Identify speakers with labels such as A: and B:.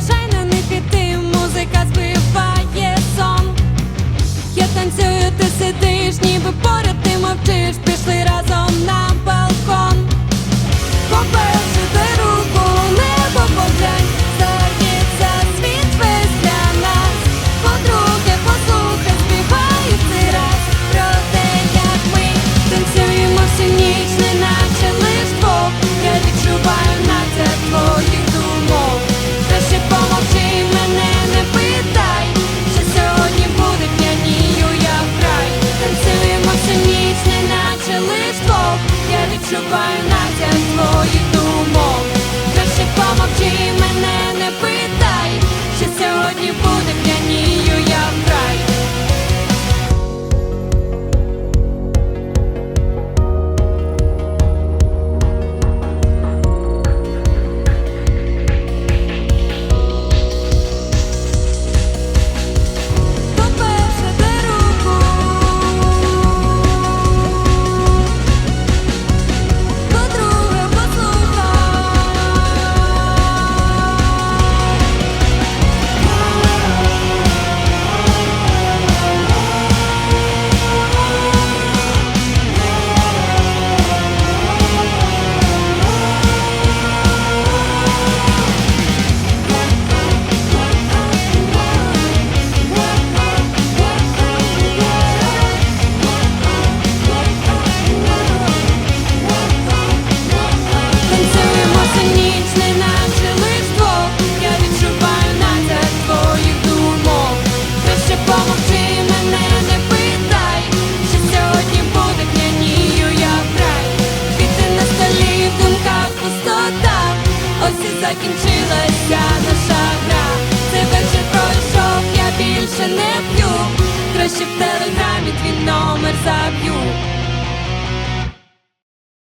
A: Зважай на них музика збиває сон. Я танцюю, ти сидиш, ніби поряд ти мовчиш, пішли разом. закінчилася наша гра, це вечір пройшов, я більше не п'ю, краще в телеграмі твій номер заб'ю.